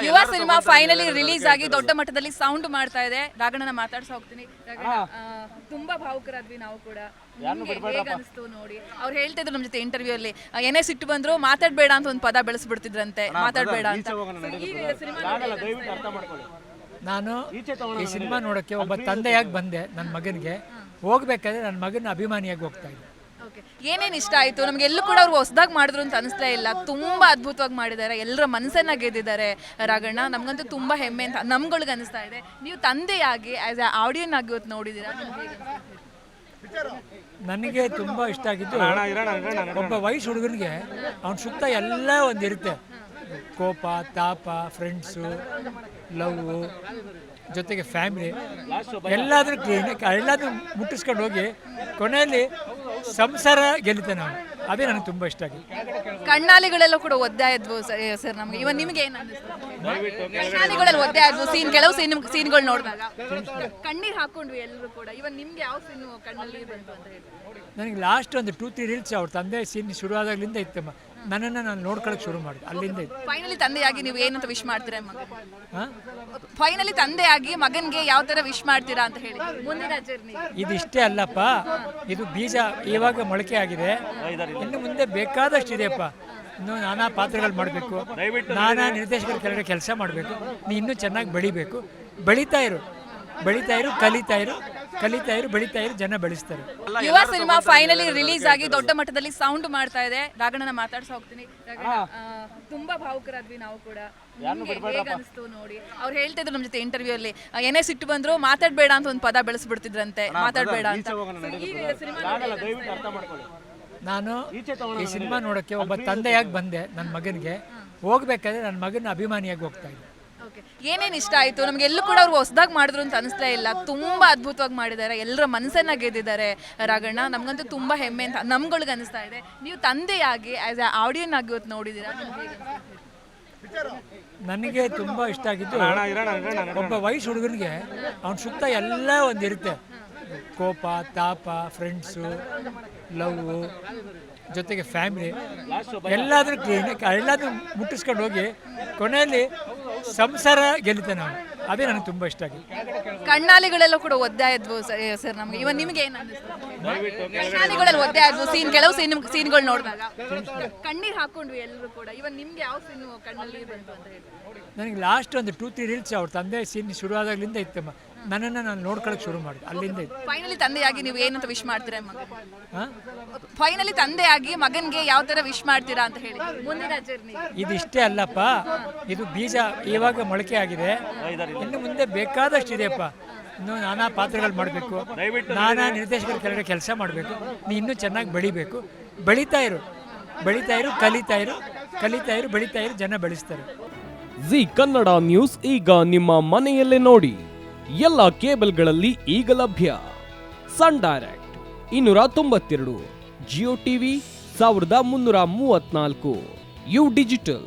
ಯುವ cinema finally release ಆಗಿ ದೊಡ್ಡ ಮಟ್ಟದಲ್ಲಿ ಸೌಂಡ್ ಮಾಡ್ತಾ ಇದೆ. ರಾಗಣ್ಣನ ಮಾತಾಡ್ಸ ಹೋಗ್ತೀನಿ. ರಾಗಣ್ಣ, ಆ, ತುಂಬಾ ಭಾವುಕರಾದ್ವಿ ನಾವು ಕೂಡ. ನಿಮ್ಗೆ ಹೇಗ್ ಅನಿಸ್ತು ನೋಡಿ. ಅವ್ರು ಹೇಳ್ತಾ ಇದ್ರು ನಮ್ಮ ಜೊತೆ ಇಂಟರ್ವ್ಯೂ ಅಲ್ಲಿ ಆ, ಏನೇ ಸಿಟ್ಟು ಬಂದ್ರು ಮಾತಾಡ್ಬೇಡ ಅಂತ ಒಂದು ಪದ ಬೆಳೆಸ್ಬಿಡ್ತಿದ್ರಂತೆ. ಮಾತಾಡ್ಬೇಡ ಅಂತ. So, ಈಗ ಸಿನಿಮಾ ನಾನು ಈ ಸಿನಿಮಾ ನೋಡೋಕ್ಕೆ ಒಬ್ಬ ತಂದೆಯಾಗಿ ಬಂದೆ ನನ್ನ ಮಗನಿಗೆ. ಹೋಗ್ಬೇಕಾದ್ರೆ ನನ್ನ ಮಗನ ಅಭಿಮಾನಿಯಾಗಿ ಹೋಗ್ತಾ ಇದ್ದೆ. ಏನೇನ್ ಇಷ್ಟ ಆಯ್ತು? ನಮ್ಗೆ ಎಲ್ಲೂ ಕೂಡ ಅವ್ರು ಹೊಸದಾಗಿ ಮಾಡಿದ್ರು ಅಂತ ಅನಿಸ್ತಾ ಇಲ್ಲ. ತುಂಬಾ ಅದ್ಭುತವಾಗಿ ಮಾಡಿದ್ದಾರೆ. ಎಲ್ಲರ ಮನಸ್ಸನ್ನ ಗೆದ್ದಿದ್ದಾರೆ ರಾಗಣ್ಣ. ನಮಗಂತೂ ತುಂಬಾ ಹೆಮ್ಮೆ ಅಂತ ನಮ್ಗಳಿಗೆ ಅನಿಸ್ತಾ ಇದೆ. ನೀವು ತಂದೆಯಾಗಿ ಆಸ್ ಎ ಆಡಿಯನ್ ಆಗಿ ಇವತ್ತು ನೋಡಿದ್ದೀರಾ? ನನಗೆ ತುಂಬ ಇಷ್ಟ ಆಗಿದ್ದು ಒಬ್ಬ ವಯಸ್ಸು ಹುಡುಗನಿಗೆ ಅವನ ಸುತ್ತ ಎಲ್ಲ ಒಂದಿರುತ್ತೆ ಕೋಪ ತಾಪ ಫ್ರೆಂಡ್ಸು ಲವ್ ಜೊತೆಗೆ ಫ್ಯಾಮಿಲಿ ಎಲ್ಲಾದರೂ ಕ್ಲೀನ್ ಎಲ್ಲಾದರೂ ಮುಟ್ಟಿಸ್ಕೊಂಡು ಹೋಗಿ ಕೊನೆಯಲ್ಲಿ ಸಂಸಾರ ಗೆಲ್ತಾನೆ ನಾವು ಅದೇ ನನಗೆ ತುಂಬ ಇಷ್ಟ ಆಗಿದೆ. ಕಣ್ಣಾಲಿಗಳೆಲ್ಲ ಕೂಡ ಒದ್ದೆ ಸರ್ ನಮ್ಗೆ. ಇವನ್ ನಿಮ್ಗೆ ಏನ್ ಕಣ್ಣಾಲಿಗಳಲ್ಲಿ ಒದ್ದೆ ಆದ್ವು ಸೀನ್ ಕೆಲವು ಸೀನ್ ಸೀನ್ಗಳು ನೋಡಿದಾಗ. ಕಣ್ಣೀರ್ ಹಾಕೊಂಡ್ವಿ ಎಲ್ಲರೂ ಕೂಡ. ಇವನ್ ನಿಮ್ಗೆ ಯಾವ ಸೀನ್ ಕಣ್ಣಲ್ಲಿ ಬಂತು ಅಂತ ಹೇಳಿ. ನನಗೆ ಲಾಸ್ಟ್ ಒಂದು ಟೂ ತ್ರೀ ರೀಲ್ಸ್ ಅವ್ರ ತಂದೆ ಸೀನ್ ಶುರುವಾದಾಗ್ಲಿಂದ ಇತ್ತಮ್ಮ ನನ್ನನ್ನು ನಾನು ನೋಡ್ಕೊಳಕ್ ಶುರು ಮಾಡಿದೆ. ಅಲ್ಲಿಂದ ಇತ್ತು. ಫೈನಲಿ ತಂದೆಯಾಗಿ ನೀವು ಏನಂತ ವಿಶ್ ಮಾಡ್ತೀರಾ ಮಗ? ಹಾಂ? ಫೈನಲಿ ತಂದೆಯಾಗಿ ಮಗನ್ಗೆ ಯಾವ ತರ ವಿಶ್ ಮಾಡ್ತೀರಾ ಅಂತ ಹೇಳಿ. ಮುಂದಿನ ಜರ್ನಿ ಇದಿಷ್ಟೇ ಅಲ್ಲಪ್ಪ. ಇದು ಬೀಜ ಇವಾಗ ಮೊಳಕೆ ಆಗಿದೆ. ಇನ್ನು ಮುಂದೆ ಬೇಕಾದಷ್ಟು ಇದೆಯಪ್ಪ ಇನ್ನು ನಾನಾ ಪಾತ್ರಗಳು ಮಾಡಬೇಕು. ನಾನಾ ನಿರ್ದೇಶಕರ ಕೆಳಗಡೆ ಕೆಲಸ ಮಾಡಬೇಕು. ನೀ ಇನ್ನೂ ಚೆನ್ನಾಗಿ ಬೆಳಿಬೇಕು. ಬೆಳೀತಾ ಇರು. ಬೆಳೀತಾ ಇರು ಕಲಿತಾ ಇರು. ಕಲಿತಾ ಇರು ಬೆಳೀತಾ ಇರು ಜನ ಬೆಳೆಸ್ತಾರೆ. ಯುವ ಸಿನಿಮಾ ಫೈನಲಿ ರಿಲೀಸ್ ಆಗಿ ದೊಡ್ಡ ಮಟ್ಟದಲ್ಲಿ ಸೌಂಡ್ ಮಾಡ್ತಾ ಇದೆ. ರಾಗಣ್ಣನ ಮಾತಾಡ್ಸ ಹೋಗ್ತೀನಿ. ರಾಗಣ್ಣ, ಆ, ತುಂಬಾ ಭಾವುಕರಾದ್ವಿ ನಾವು ಕೂಡ. ನಿಮ್ಗೆ ಹೇಗ್ ಅನಿಸ್ತು ನೋಡಿ. ಅವ್ರು ಹೇಳ್ತಾ ಇದ್ರು ನಮ್ಮ ಜೊತೆ ಇಂಟರ್ವ್ಯೂ ಅಲ್ಲಿ ಆ, ಏನೇ ಸಿಟ್ಟು ಬಂದ್ರು ಮಾತಾಡ್ಬೇಡ ಅಂತ ಒಂದು ಪದ ಬೆಳೆಸ್ಬಿಡ್ತಿದ್ರಂತೆ. ಮಾತಾಡ್ಬೇಡ ಅಂತ. So, ಈಗ ಸಿನಿಮಾ ನಾನು ಈ ಸಿನಿಮಾ ನೋಡೋಕ್ಕೆ ಒಬ್ಬ ತಂದೆಯಾಗಿ ಬಂದೆ ನನ್ನ ಮಗನಿಗೆ. ಹೋಗ್ಬೇಕಾದ್ರೆ ನನ್ನ ಮಗನ ಅಭಿಮಾನಿಯಾಗಿ ಹೋಗ್ತಾ ಇದ್ದೆ. ಏನೇನ್ ಇಷ್ಟ ಆಯ್ತು? ನಮ್ಗೆ ಎಲ್ಲೂ ಕೂಡ ಅವ್ರು ಹೊಸದಾಗಿ ಮಾಡಿದ್ರು ಅಂತ ಅನಿಸ್ಲೇ ಇಲ್ಲ. ತುಂಬಾ ಅದ್ಭುತವಾಗಿ ಮಾಡಿದ್ದಾರೆ. ಎಲ್ಲರ ಮನಸ್ಸನ್ನ ಗೆದ್ದಿದ್ದಾರೆ ರಾಗಣ್ಣ. ನಮ್ಗಂತೂ ತುಂಬಾ ಹೆಮ್ಮೆ ಅಂತ ನಮ್ಗಳಿಗೆ ಅನಿಸ್ತಾ ಇದೆ. ನೀವು ತಂದೆಯಾಗಿ ಆಸ್ ಎ ಆಡಿಯನ್ ಆಗಿ ಇವತ್ತು ನೋಡಿದ್ದೀರಾ? ನನಗೆ ತುಂಬ ಇಷ್ಟ ಆಗಿದ್ದು ಒಬ್ಬ ವಯಸ್ಸು ಹುಡುಗನಿಗೆ ಅವನ ಸುತ್ತ ಎಲ್ಲ ಒಂದಿರುತ್ತೆ. ಕೋಪ ತಾಪ ಫ್ರೆಂಡ್ಸು ಲವ್ ಜೊತೆಗೆ ಫ್ಯಾಮಿಲಿ ಎಲ್ಲಾದರೂ ಎಲ್ಲಾದ್ರೂ ಮುಟ್ಟಿಸ್ಕೊಂಡು ಹೋಗಿ ಕೊನೆಯಲ್ಲಿ ಸಂಸಾರ ಗೆಲ್ಲುತ್ತೆ ಅವನು ಅದೇ ನನಗೆ ತುಂಬಾ ಇಷ್ಟ ಆಗಿದೆ. ಕಣ್ಣಾಲಿಗಳೆಲ್ಲ ಕೂಡ ಒದ್ದೆ ಆದ್ವು ಸರ್ ನಮ್ಗೆ. ಇವನ್ ನಿಮ್ಗೆ ಏನ್ ಕಣ್ಣಾಲಿಗಳಲ್ಲಿ ಒದ್ದೆ ಆದ್ವು ಸೀನ್ ಕೆಲವು ಸೀನ್ ಸೀನ್ಗಳು ನೋಡಿದಾಗ. ಕಣ್ಣೀರ್ ಹಾಕೊಂಡ್ವಿ ಎಲ್ಲರೂ ಕೂಡ. ಇವನ್ ನಿಮ್ಗೆ ಯಾವ ಸೀನ್ ಕಣ್ಣಲ್ಲಿ ಬಂತು ಅಂತ ಹೇಳಿ. ನನಗೆ ಲಾಸ್ಟ್ ಒಂದು ಟೂ ತ್ರೀ ರೀಲ್ಸ್ ಅವ್ರ ತಂದೆ ಸೀನ್ ಶುರುವಾದಾಗ್ಲಿಂದ ಇತ್ತಮ್ಮ ನನ್ನನ್ನು ನಾನು ನೋಡ್ಕೊಳಕ್ ಶುರು ಮಾಡಿದೆ ಅಲ್ಲಿಂದ ಇತ್ತು. ಫೈನಲಿ ತಂದೆಯಾಗಿ ನೀವು ಏನಂತ ವಿಶ್ ಮಾಡ್ತೀರಾ ಹಾಂ ಫೈನಲಿ ತಂದೆಯಾಗಿ ಮಗನ್ಗೆ ಯಾವ ತರ ವಿಶ್ ಮಾಡ್ತೀರಾ ಅಂತ ಹೇಳಿ. ಮುಂದಿನ ಜರ್ನಿ ಇದಿಷ್ಟೇ ಅಲ್ಲಪ್ಪ. ಇದು ಬೀಜ ಇವಾಗ ಮೊಳಕೆ ಆಗಿದೆ. ಇನ್ನು ಮುಂದೆ ಬೇಕಾದಷ್ಟು ಇದೆಯಪ್ಪ ಇನ್ನು ನಾನಾ ಪಾತ್ರಗಳು ಮಾಡಬೇಕು. ನಾನಾ ನಿರ್ದೇಶಕರ ಕೆಳಗಡೆ ಕೆಲಸ ಮಾಡಬೇಕು. ನೀ ಇನ್ನೂ ಚೆನ್ನಾಗಿ ಬೆಳಿಬೇಕು. ಬೆಳೀತಾ ಇರು. ಬೆಳೀತಾ ಇರು ಕಲಿತಾ ಇರು. ಕಲಿತಾ ಇರು ಬೆಳೀತಾ ಇರು ಜನ ಬೆಳೆಸ್ತಾರೆ. ಜಿ ಕನ್ನಡ ನ್ಯೂಸ್ ಈಗ ನಿಮ್ಮ ಮನೆಯಲ್ಲೇ ನೋಡಿ. ಎಲ್ಲ ಕೇಬಲ್ಗಳಲ್ಲಿ ಈಗ ಲಭ್ಯ. ಸನ್ ಡೈರೆಕ್ಟ್ ಇನ್ನೂರ ತೊಂಬತ್ತೆರಡು ಜಿಯೋ ಟಿವಿ ಸಾವಿರದ ಮುನ್ನೂರ ಮೂವತ್ನಾಲ್ಕು ಯು ಡಿಜಿಟಲ್.